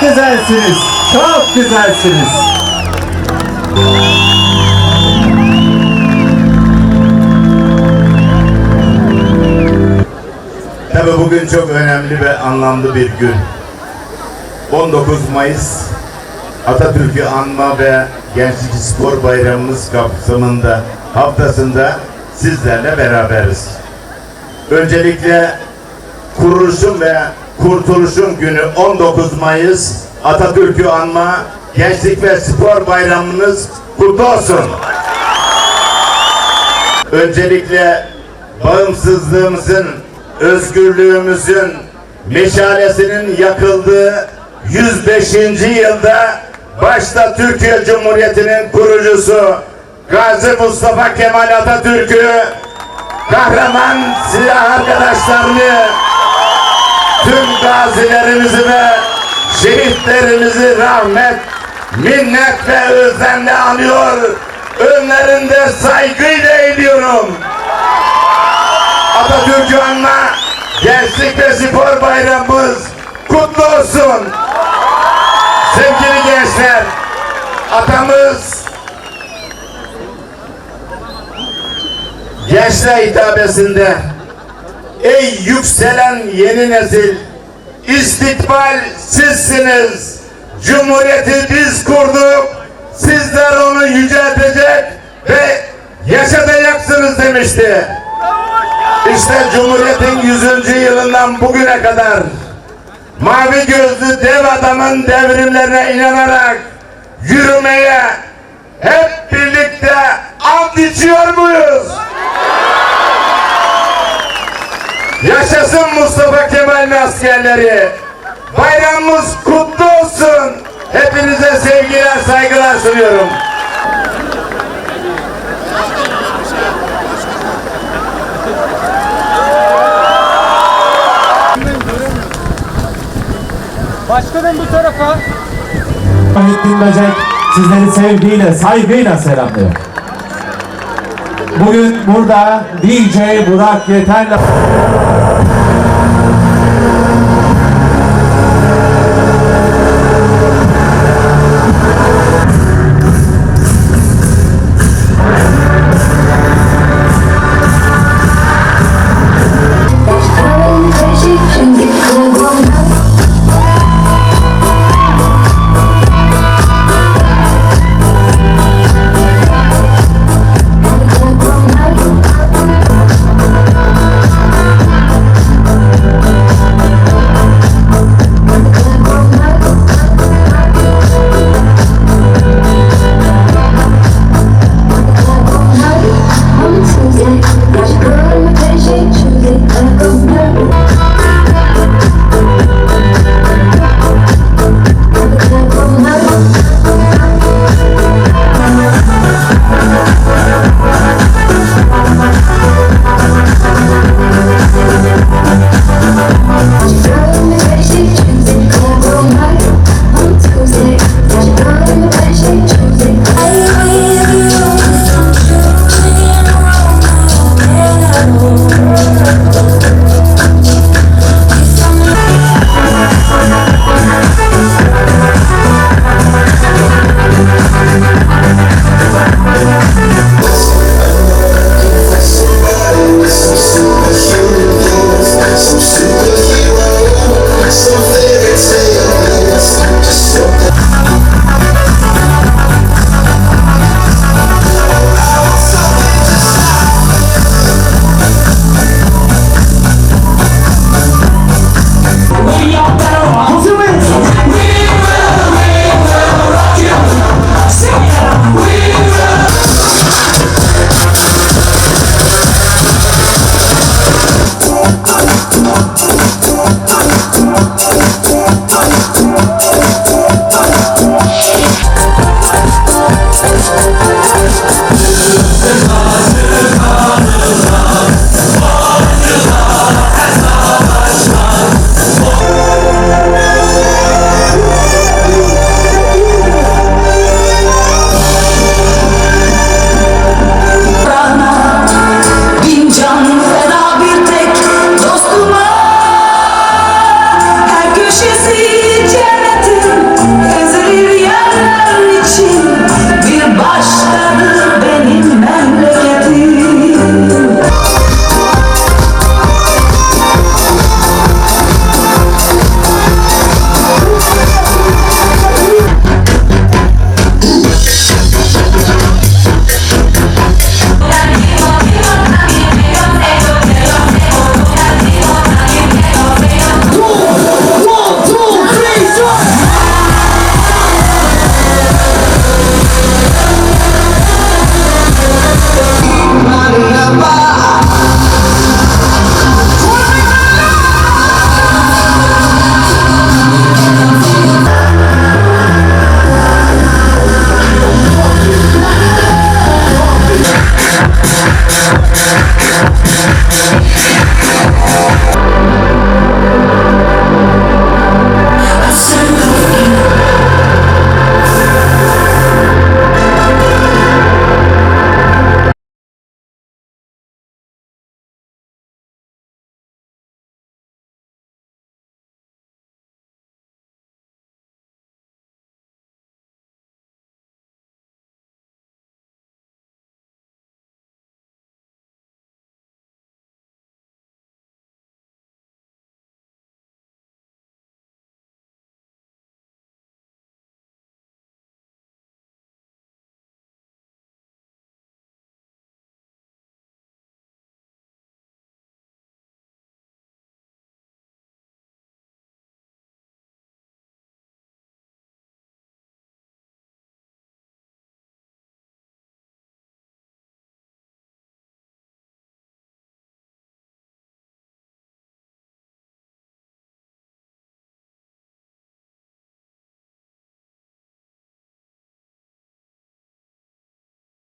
Güzelsiniz, çok güzelsiniz. Bugün çok önemli ve anlamlı bir gün. 19 Mayıs Atatürk'ü anma ve Gençlik Spor Bayramımız kapsamında haftasında sizlerle beraberiz. Öncelikle kuruluşun ve kurtuluşun günü 19 Mayıs Atatürk'ü anma Gençlik ve Spor Bayramınız kutlu olsun. Öncelikle bağımsızlığımızın, özgürlüğümüzün meşalesinin yakıldığı 105. yılda başta Türkiye Cumhuriyeti'nin kurucusu Gazi Mustafa Kemal Atatürk'ü kahraman silah arkadaşlarını tüm gazilerimizi ve şehitlerimizi rahmet, minnet ve özlemle anıyor. Önlerinde saygıyla eğiliyorum. Atatürk'ü anma Gençlik ve Spor Bayramımız kutlu olsun. Sevgili gençler, atamız gençler hitabesinde Ey yükselen yeni nesil, istikbal sizsiniz. Cumhuriyeti biz kurduk, sizler onu yüceltecek ve yaşatacaksınız demişti. İşte Cumhuriyet'in 100. yılından bugüne kadar mavi gözlü dev adamın devrimlerine inanarak yürümeye hep birlikte ant içiyor muyuz? Yaşasın Mustafa Kemal'in askerleri. Bayramımız kutlu olsun. Hepinize sevgiler, saygılar sunuyorum. Başkanım bu tarafa. Muhittin Böcek sizleri sevgiyle, saygıyla selamlıyor. Bugün burada DJ Burak Yeter'le